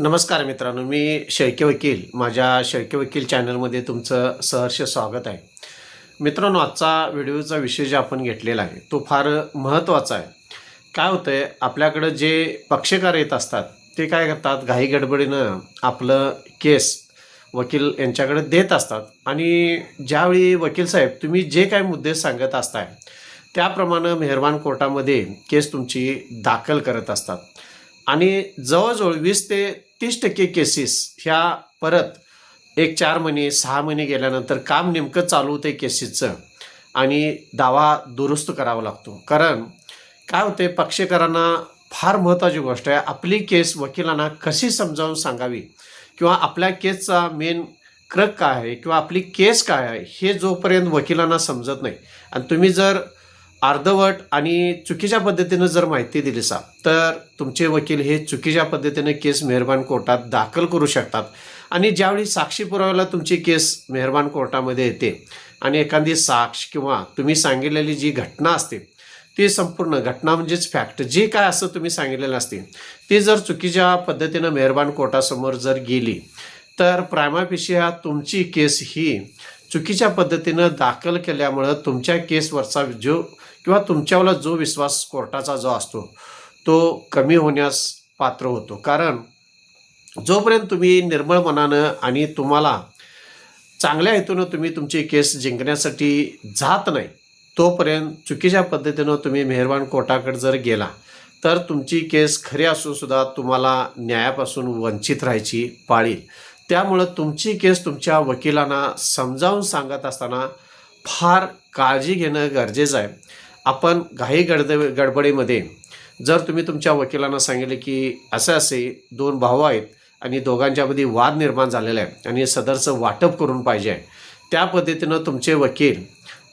नमस्कार मित्रांनो मी शेळके वकील. माझ्या शेळके वकील चॅनलमध्ये तुमचं सहर्ष स्वागत आहे. मित्रांनो आजचा व्हिडिओचा विषय जे आपण घेतलेला आहे तो फार महत्त्वाचा आहे. काय होतं आहे आपल्याकडं जे पक्षकार येत असतात ते काय करतात घाई गडबडीनं आपलं केस वकील यांच्याकडे देत असतात. आणि ज्यावेळी वकील साहेब तुम्ही जे काय मुद्दे सांगत असताय त्याप्रमाणे मेहरबान कोर्टामध्ये केस तुमची दाखल करत असतात. आणि जवळजवळ वीस ते तीस टक्के केसेस ह्या परत एक चार महिने सहा महिने गेल्यानंतर काम नेमकं चालू होतं केसेसचं आणि दावा दुरुस्त करावा लागतो. कारण काय होते पक्षकारांना फार महत्त्वाची गोष्ट आहे. आपली केस वकिलांना कशी समजावून सांगावी? किंवा आपल्या केसचा मेन क्रक काय आहे? किंवा आपली केस काय आहे? हे जोपर्यंत वकिलांना समजत नाही. आणि तुम्ही जर अर्धवट आणि चुकीच्या पद्धतीनं जर माहिती दिली सा तर तुमचे वकील हे चुकीच्या पद्धतीनं केस मेहरबान कोर्टात दाखल करू शकतात. आणि ज्यावेळी साक्षी पुराव्याला तुमची केस मेहरबान कोर्टामध्ये येते आणि एखादी साक्ष किंवा तुम्ही सांगितलेली जी घटना असते ती संपूर्ण घटना म्हणजेच फॅक्ट जे काय असं तुम्ही सांगितलेलं असते ती जर चुकीच्या पद्धतीनं मेहरबान कोर्टासमोर जर गेली तर प्रायमापिशिया तुमची केस ही चुकीच्या पद्धतीनं दाखल केल्यामुळं तुमच्या केसवरचा जो किंवा तुमच्यावर जो विश्वास कोर्टाचा जो असतो तो कमी होण्यास पात्र होतो. कारण जोपर्यंत तुम्ही निर्मळ मनानं आणि तुम्हाला चांगल्या हेतूनं तुम्ही तुमची केस जिंकण्यासाठी जात नाही तोपर्यंत चुकीच्या पद्धतीनं तुम्ही मेहरबान कोर्टाकडे जर गेला तर तुमची केस खरी असून सुद्धा तुम्हाला न्यायापासून वंचित राहायची पाळील त्यामुळं तुमची केस तुमच्या वकिलांना समजावून सांगत असताना फार काळजी घेणं गरजेचं आहे. आपण घाई गडद गडबडीमध्ये जर तुम्ही तुमच्या वकिलांना सांगितले की असे असे दोन भाऊ आहेत आणि दोघांच्यामध्ये वाद निर्माण झालेला आहे आणि सदरचं वाटप करून पाहिजे आहे त्या पद्धतीनं तुमचे वकील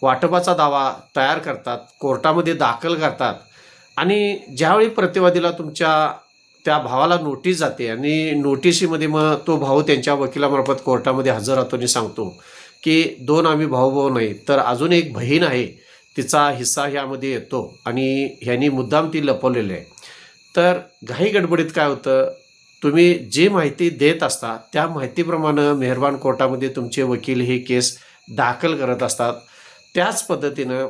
वाटपाचा दावा तयार करतात कोर्टामध्ये दाखल करतात आणि ज्यावेळी प्रतिवादीला तुमच्या त्या भावाला नोटीस जाते आणि नोटिशीमध्ये मग तो भाऊ त्यांच्या वकिलामार्फत कोर्टामध्ये हजर राहतो आणि सांगतो की दोन आम्ही भाऊ भाऊ नाही तर अजून एक बहीण आहे तिचा हिस्सा ह्यामध्ये येतो आणि ह्यांनी मुद्दाम ती लपवलेली आहे. तर घाई गडबडीत काय होतं? तुम्ही जी माहिती देत असता त्या माहितीप्रमाणे मेहरबान कोर्टामध्ये तुमचे वकील हे केस दाखल करत असतात. त्याच पद्धतीनं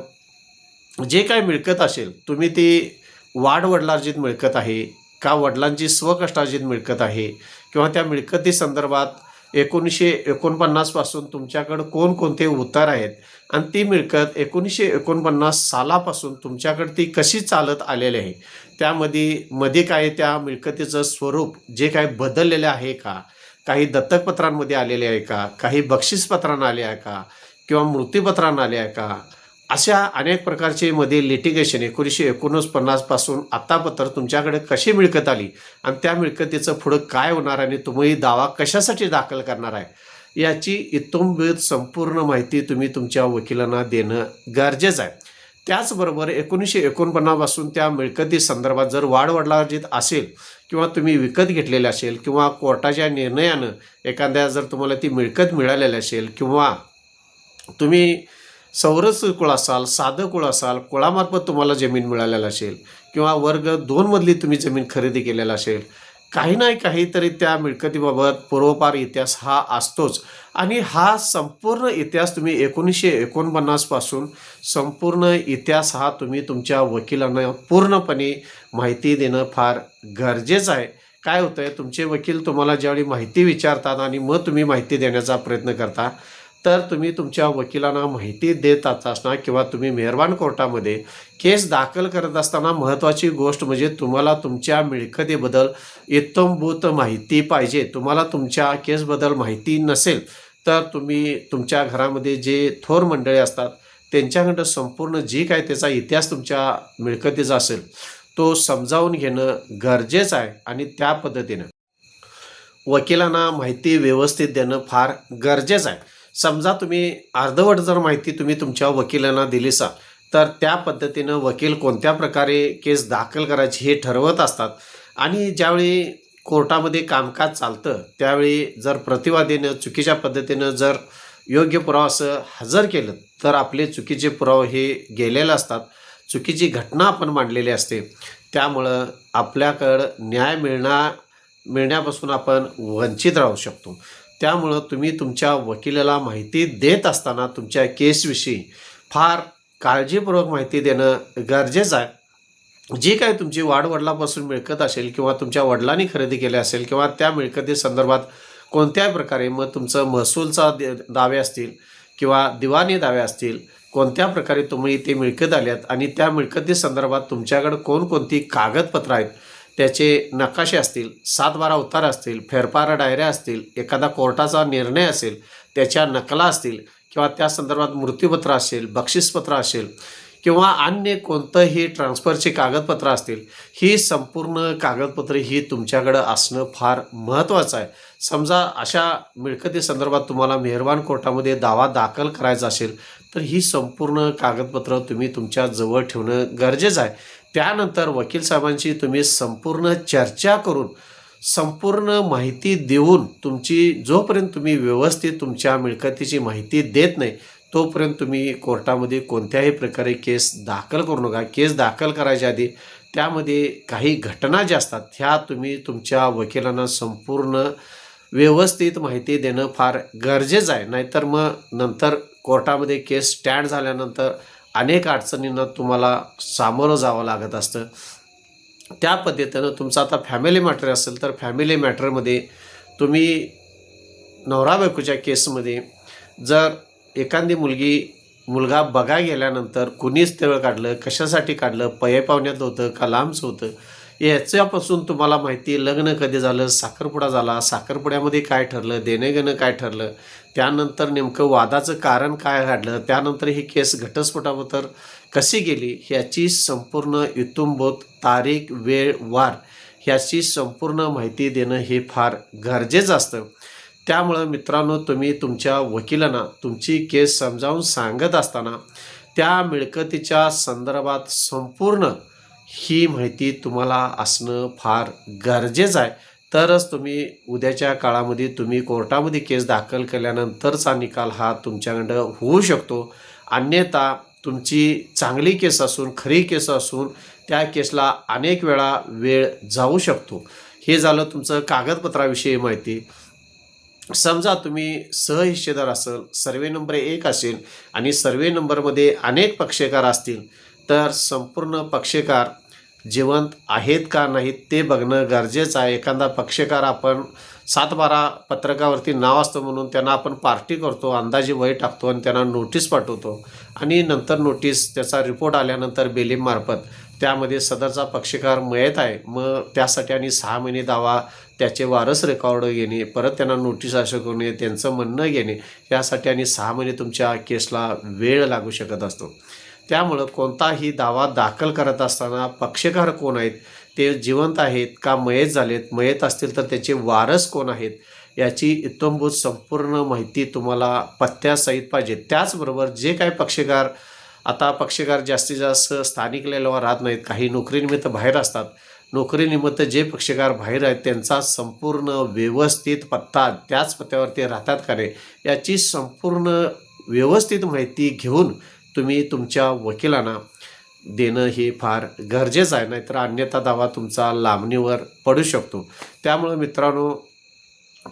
जे काय मिळकत असेल तुम्ही ती वाढवडलार्जित मिळकत आहे का वडिलांची स्वकष्टार्जित मिळकत आहे किंवा त्या मिळकती संदर्भात एकोणीसशे एकोणपन्नासपासून तुमच्याकडं कोणकोणते उतार आहेत? आणि ती मिळकत एकोणीसशे एकोणपन्नास सालापासून तुमच्याकडे ती कशी चालत आलेली आहे? त्यामध्ये मध्ये काय त्या मिळकतीचं स्वरूप जे काय बदललेलं आहे का? काही दत्तकपत्रांमध्ये आलेले आहे का? काही बक्षीसपत्रांना आले आहे का? किंवा मृत्यूपत्रांना आले आहे का? अशा अनेक प्रकारचे मध्ये लिटिगेशन एकोणीसशे एकोणीस पन्नासपासून आत्तापत्र तुमच्याकडे कशी मिळकत आली? आणि त्या मिळकतीचं पुढं काय होणार आणि तुम्ही दावा कशासाठी दाखल करणार आहे? याची इतोंबित संपूर्ण माहिती तुम्ही तुमच्या वकिलांना देणं गरजेचं आहे. त्याचबरोबर एकोणीसशे एकोणपन्नासपासून त्या मिळकती संदर्भात जर वाढवडलार्जित असेल किंवा तुम्ही विकत घेतलेले असेल किंवा कोर्टाच्या निर्णयानं एखाद्या जर तुम्हाला ती मिळकत मिळालेली असेल किंवा तुम्ही सौरस कुळ असाल साधं कुळ असाल कुळामार्फत तुम्हाला जमीन मिळालेला असेल किंवा वर्ग दोनमधली तुम्ही जमीन खरेदी केलेला असेल काही नाही काहीतरी त्या मिळकतीबाबत पूर्वपार इतिहास हा असतोच. आणि हा संपूर्ण इतिहास तुम्ही एकोणीसशे एकोणपन्नासपासून संपूर्ण इतिहास हा तुम्ही तुमच्या वकिलांना पूर्णपणे माहिती देणं फार गरजेचं आहे. काय होतं आहे तुमचे वकील तुम्हाला ज्यावेळी माहिती विचारतात आणि मग तुम्ही माहिती देण्याचा प्रयत्न करता तर तुम्ही तुमच्या वकिलांना माहिती देत असताना किंवा तुम्ही मेहरबान कोर्टामध्ये केस दाखल करत असताना महत्त्वाची गोष्ट म्हणजे तुम्हाला तुमच्या मिळकतीबद्दल इत्तमभूत माहिती पाहिजे. तुम्हाला तुमच्या केसबद्दल माहिती नसेल तर तुम्ही तुमच्या घरामध्ये जे थोर मंडळी असतात त्यांच्याकडं संपूर्ण जी काय त्याचा इतिहास तुमच्या मिळकतीचा असेल तो समजावून घेणं गरजेचं आहे आणि त्या पद्धतीनं. वकिलांना माहिती व्यवस्थित देणं फार गरजेचं आहे. समजा तुम्ही अर्धवट जर माहिती तुम्ही तुमच्या वकिलांना दिली सा तर त्या पद्धतीनं वकील कोणत्या प्रकारे केस दाखल करायची हे ठरवत असतात. आणि ज्यावेळी कोर्टामध्ये कामकाज चालतं त्यावेळी जर प्रतिवादीनं चुकीच्या पद्धतीनं जर योग्य पुरावा असं हजर केलं तर आपले चुकीचे पुरावे हे गेलेले असतात. चुकीची घटना आपण मांडलेली असते. त्यामुळं आपल्याकडं न्याय मिळणार मिळण्यापासून आपण वंचित राहू शकतो. त्यामुळं तुम्ही तुमच्या वकिलाला माहिती देत असताना तुमच्या केसविषयी फार काळजीपूर्वक माहिती देणं गरजेचं आहे. जी काय तुमची वाडवडिलापासून मिळकत असेल किंवा तुमच्या वडिलांनी खरेदी केली असेल किंवा त्या मिळकती संदर्भात कोणत्याही प्रकारे मग तुमचं महसूलचा दे- दावे असतील किंवा दिवाणी दावे असतील कोणत्या प्रकारे तुम्ही ते मिळकत आल्यात आणि त्या मिळकती संदर्भात तुमच्याकडे कोणकोणती कागदपत्रं आहेत त्याचे नकाशे असतील सात बारा उतार असतील फेरफार डायऱ्या असतील एखादा कोर्टाचा निर्णय असेल त्याच्या नकला असतील किंवा त्या संदर्भात मृत्यूपत्र असेल बक्षीसपत्र असेल किंवा अन्य कोणतंही ट्रान्सफरची कागदपत्र असतील ही संपूर्ण कागदपत्रे ही तुमच्याकडं असणं फार महत्त्वाचं आहे. समजा अशा मिळकती संदर्भात तुम्हाला मेहरबान कोर्टामध्ये दावा दाखल करायचा असेल तर ही संपूर्ण कागदपत्रं तुम्ही तुमच्या जवळ ठेवणं गरजेचं आहे. त्यानंतर वकील साहेबांशी तुम्ही संपूर्ण चर्चा करून संपूर्ण माहिती देऊन तुमची जोपर्यंत तुम्ही व्यवस्थित तुमच्या मिळकतीची माहिती देत नाही तोपर्यंत तुम्ही कोर्टामध्ये कोणत्याही प्रकारे केस दाखल करू नका. केस दाखल करायच्या आधी त्यामध्ये काही घटना ज्या असतात ह्या तुम्ही तुमच्या वकिलांना संपूर्ण व्यवस्थित माहिती देणं फार गरजेचं आहे. नाहीतर मग नंतर कोर्टामध्ये केस स्टँड झाल्यानंतर अनेक अडचणींना तुम्हाला सामोरं जावं लागत असतं. त्या पद्धतीनं तुमचं आता फॅमिली मॅटर असेल तर फॅमिली मॅटरमध्ये तुम्ही नवरा बायकोच्या केसमध्ये जर एखादी मुलगी मुलगा बघा गेल्यानंतर कुणीच तेळ काढलं कशासाठी काढलं पये पाहुण्यात होतं का लांबचं होतं याच्यापासून तुम्हाला माहिती लग्न कधी झालं साखरपुडा झाला साखरपुड्यामध्ये काय ठरलं देणेघेणं काय ठरलं त्यानंतर नेमकं वादाचं कारण काय घडलं त्यानंतर ही केस घटस्फोटाबद्दल कशी गेली ह्याची संपूर्ण इतुंबोत तारीख वेळ वार ह्याची संपूर्ण माहिती देणं हे फार गरजेचं असतं. त्यामुळं मित्रांनो तुम्ही तुमच्या वकिलांना तुमची केस समजावून सांगत असताना त्या मिळकतीच्या संदर्भात संपूर्ण ही माहिती तुम्हाला असणं फार गरजेचं आहे. तरच तुम्ही उद्याच्या काळामध्ये तुम्ही कोर्टामध्ये केस दाखल केल्यानंतरचा निकाल हा तुमच्याकडं होऊ शकतो. अन्यथा तुमची चांगली केस असून खरी केस असून त्या केसला अनेक वेळा वेळ जाऊ शकतो. हे झालं तुमचं कागदपत्राविषयी माहिती. समजा तुम्ही सहहिस्सेदार असेल सर्वे नंबर एक असेल आणि सर्वे नंबरमध्ये अनेक पक्षकार असतील तर संपूर्ण पक्षकार जिवंत आहेत का नाहीत ते बघणं गरजेचं आहे. एखादा पक्षकार आपण सात बारा पत्रकावरती नाव असतं म्हणून त्यांना आपण पार्टी करतो अंदाजे वय टाकतो आणि त्यांना नोटीस पाठवतो. आणि नंतर नोटीस त्याचा रिपोर्ट आल्यानंतर बेलीमार्फत त्यामध्ये सदरचा पक्षकार मयत आहे. मग त्यासाठी आणि सहा महिने दावा त्याचे वारस रेकॉर्ड घेणे परत त्यांना नोटीस अशकवणे त्यांचं म्हणणं घेणे यासाठी आणि सहा महिने तुमच्या केसला वेळ लागू शकत असतो. त्यामुळं कोणताही दावा दाखल करत असताना पक्षकार कोण आहेत ते जिवंत आहेत का मयत झालेत मयत असतील तर त्याचे वारस कोण आहेत याची इत्तंभूत संपूर्ण माहिती तुम्हाला पत्त्यासहित पाहिजे. त्याचबरोबर जे काय पक्षकार आता पक्षकार जास्तीत जास्त स्थानिक लेवलवर राहत नाहीत काही नोकरीनिमित्त बाहेर असतात. नोकरीनिमित्त जे पक्षकार बाहेर आहेत त्यांचा संपूर्ण व्यवस्थित पत्ता त्याच पत्त्यावरती राहतात का नाही याची संपूर्ण व्यवस्थित माहिती घेऊन तुम्ही तुमच्या वकिलांना देणं हे फार गरजेचं आहे नाहीतर अन्यथा दावा तुमचा लांबणीवर पडू शकतो. त्यामुळं मित्रांनो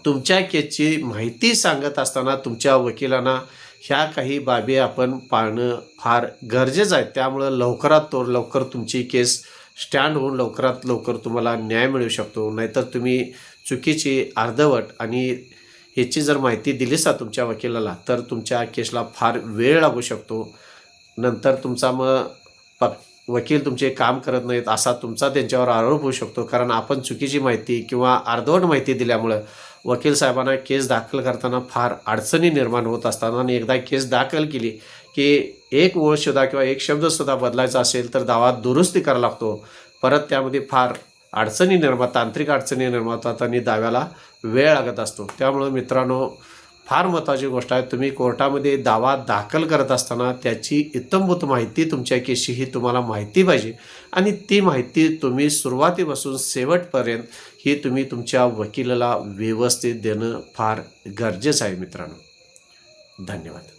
तुमच्या केसची माहिती सांगत असताना तुमच्या वकिलांना ह्या काही बाबी आपण पाळणं फार गरजेचं आहे. त्यामुळं लवकरात तो लवकर तुमची केस स्टँड होऊन लवकरात लवकर तुम्हाला न्याय मिळू शकतो. नाहीतर तुम्ही चुकीची अर्धवट आणि ह्याची जर माहिती दिलीच तुमच्या वकिलाला तर तुमच्या केसला फार वेळ लागू शकतो. नंतर तुमचा मग प वकील तुमचे काम करत नाहीत असा तुमचा त्यांच्यावर आरोप होऊ शकतो. कारण आपण चुकीची माहिती किंवा अर्धवट माहिती दिल्यामुळं वकील साहेबांना केस दाखल करताना फार अडचणी निर्माण होत असताना आणि एकदा केस दाखल केली की एक ओळसुद्धा किंवा एक शब्दसुद्धा बदलायचा असेल तर दावा दुरुस्ती करावा लागतो. परत त्यामध्ये फार अडचणी निर्माण तांत्रिक अडचणी निर्माण होतात आणि दाव्याला वेळ लागत असतो. त्यामुळं मित्रांनो फार महत्त्वाची गोष्ट आहे. तुम्ही कोर्टामध्ये दावा दाखल करत असताना त्याची इतंभूत माहिती तुमच्या केशी ही तुम्हाला माहिती पाहिजे. आणि ती माहिती तुम्ही सुरुवातीपासून शेवटपर्यंत ही तुम्ही तुमच्या वकिलाला व्यवस्थित देणं फार गरजेचं आहे मित्रांनो. धन्यवाद.